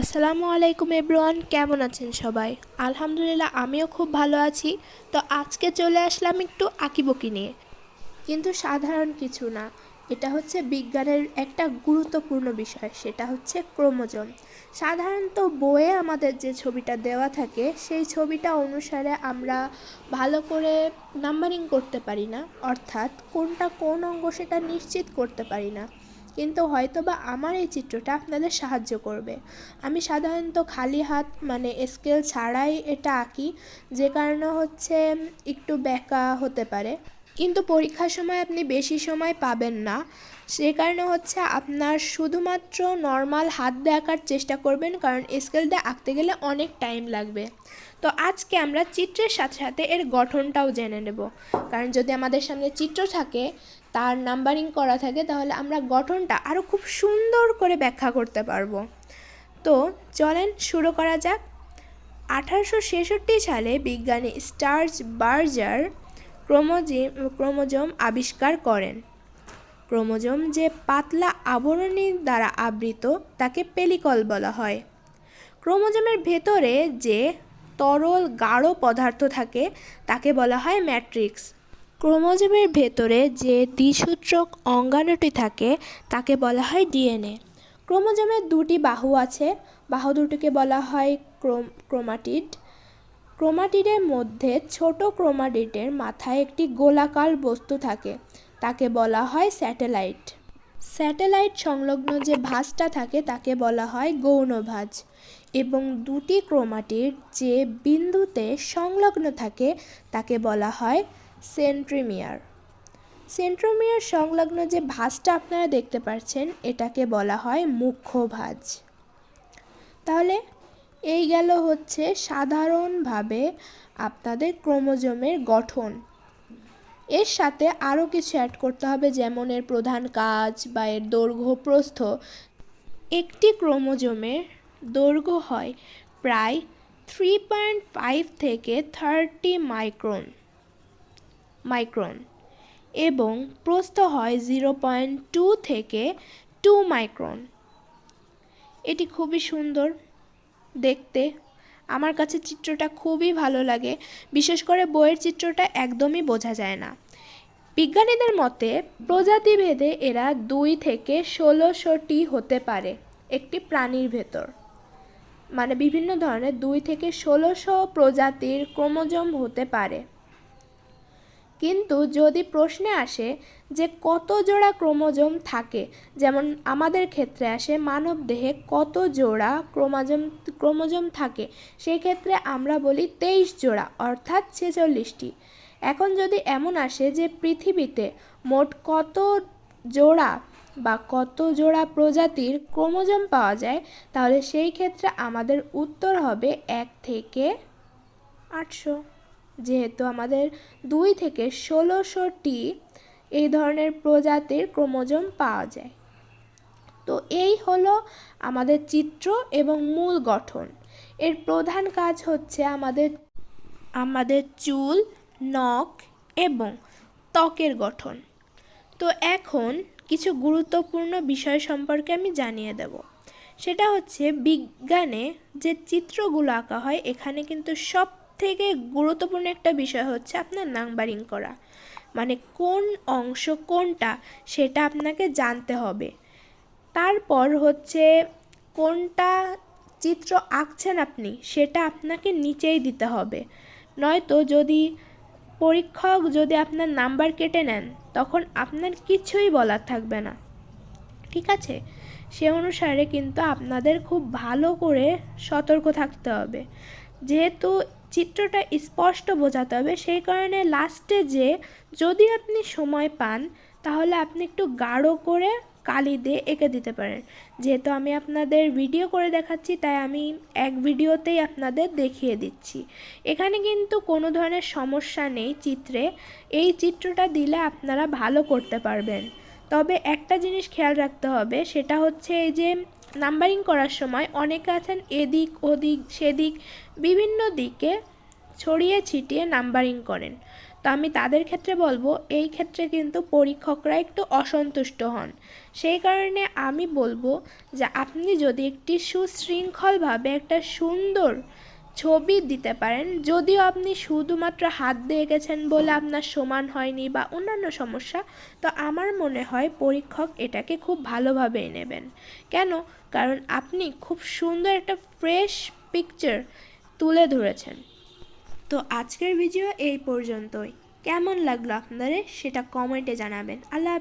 আসসালামু আলাইকুম এভরিওয়ান, কেমন আছেন সবাই? আলহামদুলিল্লাহ, আমিও খুব ভালো আছি। তো আজকে চলে আসলাম একটু আঁকিবুকি নিয়ে। কিন্তু সাধারণ কিছু না। এটা হচ্ছে বিজ্ঞানের একটা গুরুত্বপূর্ণ বিষয়, সেটা হচ্ছে ক্রোমোজোম। সাধারণত বইয়ে আমাদের যে ছবিটা দেওয়া থাকে, সেই ছবিটা অনুসারে আমরা ভালো করে নাম্বারিং করতে পারি না, অর্থাৎ কোনটা কোন অঙ্গ সেটা নিশ্চিত করতে পারি না। কিন্তু হয়তোবা আমার এই চিত্রটা আপনাদের সাহায্য করবে। আমি সাধারণত খালি হাত মানে স্কেল ছাড়াই এটা আঁকি, যে কারণে হচ্ছে একটু ব্যাকা হতে পারে। কিন্তু পরীক্ষার সময় আপনি বেশি সময় পাবেন না। সে কারণে হচ্ছে আপনার শুধুমাত্র নর্মাল হাত দিয়ে আঁকার চেষ্টা করবেন, কারণ স্কেল দিয়ে আঁকতে গেলে অনেক টাইম লাগবে। তো আজকে আমরা চিত্রের সাথে সাথে এর গঠনটাও জেনে নেব। কারণ যদি আমাদের সামনে চিত্র থাকে, তার নাম্বারিং করা থাকে, তাহলে আমরা গঠনটা আরও খুব সুন্দর করে ব্যাখ্যা করতে পারব। তো চলেন শুরু করা যাক। আঠারোশো ছেষট্টি সালে বিজ্ঞানী স্টার্জ বার্জার ক্রোমোজি, ক্রোমোজোম আবিষ্কার করেন। ক্রোমোজোম যে পাতলা আবরণী দ্বারা আবৃত, তাকে পেলিকল বলা হয়। ক্রোমোজোমের ভেতরে যে তরল গাঢ় পদার্থ থাকে, তাকে বলা হয় ম্যাট্রিক্স। ক্রোমোজোমের ভেতরে যে দ্বিসূত্রক অঙ্গাণুটি থাকে, তাকে বলা হয় ডিএনএ। ক্রোমোজোমের দুটি বাহু আছে। বাহু দুটিকে বলা হয় ক্রোম, ক্রোমাটিড। ক্রোমাটিডের মধ্যে ছোট ক্রোমাটিডের মাথায় একটি গোলাকার বস্তু থাকে, তাকে বলা হয় স্যাটেলাইট। স্যাটেলাইট সংলগ্ন যে ভাঁজটা থাকে, তাকে বলা হয় গৌণভাঁজ এবং দুটি ক্রোমাটিড যে বিন্দুতে সংলগ্ন থাকে, তাকে বলা হয় সেন্ট্রিমিয়ার। সেন্ট্রোমিয়ার সংলগ্ন যে ভাঁজটা আপনারা দেখতে পাচ্ছেন এটাকে বলা হয় মুখ্য ভাঁজ। তাহলে এই গেল হচ্ছে সাধারণভাবে আপনাদের ক্রোমোজোমের গঠন। এর সাথে আরও কিছু অ্যাড করতে হবে, যেমন এর প্রধান কাজ বা এর দৈর্ঘ্য প্রস্থ। একটি ক্রোমোজোমের দৈর্ঘ্য হয় প্রায় থ্রি পয়েন্ট ফাইভ থেকে থার্টি মাইক্রন মাইক্রন এবং প্রস্থ হয় জিরো পয়েন্ট টু থেকে টু মাইক্রন এটি খুবই সুন্দর। দেখতে। আমার কাছে চিত্রটা খুবই ভালো লাগে। বিশেষ করে বইয়ের চিত্রটা একদমই বোঝা যায় না। বিজ্ঞানীদের মতে, প্রজাতিভেদে এরা দুই থেকে ষোলোশোটি হতে পারে, একটি প্রাণীর ভেতর। মানে বিভিন্ন ধরনের দুই থেকে ষোলোশো প্রজাতির ক্রোমোজোম হতে পারে। কিন্তু যদি প্রশ্নে আসে যে কত জোড়া ক্রোমোজোম থাকে, যেমন আমাদের ক্ষেত্রে আসে মানব দেহে কত জোড়া ক্রোমোজোম ক্রোমোজোম থাকে, সেই ক্ষেত্রে আমরা বলি তেইশ জোড়া, অর্থাৎ ছেচল্লিশটি। এখন যদি এমন আসে যে পৃথিবীতে মোট কত জোড়া বা কত জোড়া প্রজাতির ক্রোমোজোম পাওয়া যায়, তাহলে সেই ক্ষেত্রে আমাদের উত্তর হবে এক থেকে আটশো। যেহেতু আমাদের দুই থেকে ষোলোশোটি এই ধরনের প্রজাতির ক্রোমোজোম পাওয়া যায়। তো এই হলো আমাদের চিত্র এবং মূল গঠন। এর প্রধান কাজ হচ্ছে আমাদের আমাদের চুল, নখ এবং ত্বকের গঠন। তো এখন কিছু গুরুত্বপূর্ণ বিষয় সম্পর্কে আমি জানিয়ে দেব। সেটা হচ্ছে বিজ্ঞানে যে চিত্রগুলো আঁকা হয়, এখানে কিন্তু সব থেকে গুরুত্বপূর্ণ একটা বিষয় হচ্ছে আপনার নাম্বারিং করা। মানে কোন অংশ কোনটা সেটা আপনাকে জানতে হবে। তারপর হচ্ছে কোনটা চিত্র আঁকছেন আপনি সেটা আপনাকে নিচেই দিতে হবে। নয়তো যদি পরীক্ষক যদি আপনার নাম্বার কেটে নেন, তখন আপনার কিছুই বলার থাকবে না। ঠিক আছে? সে অনুসারে কিন্তু আপনাদের খুব ভালো করে সতর্ক থাকতে হবে। যেহেতু চিত্রটা স্পষ্ট বোঝাতে হবে। সেই কারণে লাস্টে যে যদি আপনি সময় পান, তাহলে আপনি একটু গাঢ় করে কালি দিয়ে এঁকে দিতে পারেন। যেহেতু আমি আপনাদের ভিডিও করে দেখাচ্ছি, তাই আমি এক ভিডিওতেই আপনাদের দেখিয়ে দিচ্ছি। এখানে কিন্তু কোনো ধরনের সমস্যা নেই চিত্রে। এই চিত্রটা দিলে আপনারা ভালো করতে পারবেন। তবে একটা জিনিস খেয়াল রাখতে হবে, সেটা হচ্ছে এই যে নাম্বারিং করার সময় অনেকে আছেন এদিক, ওদিক, সেদিক, বিভিন্ন দিকে ছড়িয়ে ছিটিয়ে নাম্বারিং করেন। তো আমি তাদের ক্ষেত্রে বলব, এই ক্ষেত্রে কিন্তু পরীক্ষকরা একটু অসন্তুষ্ট হন। সেই কারণে আমি বলব যে আপনি যদি একটি সুশৃঙ্খলভাবে একটা সুন্দর ছবি দিতে পারেন। যদিও আপনি শুধুমাত্র হাত দিয়ে গেছেন বলে আপনার সমান হয়নি বা অন্যান্য সমস্যা, তো আমার মনে হয় পরীক্ষক এটাকে খুব ভালোভাবে নেবেন। কেন? কারণ আপনি খুব সুন্দর একটা ফ্রেশ পিকচার তুলে ধরেছেন। তো আজকের ভিডিও এই পর্যন্তই। কেমন লাগল আপনাদের সেটা কমেন্টে জানাবেন। আল্লাহ।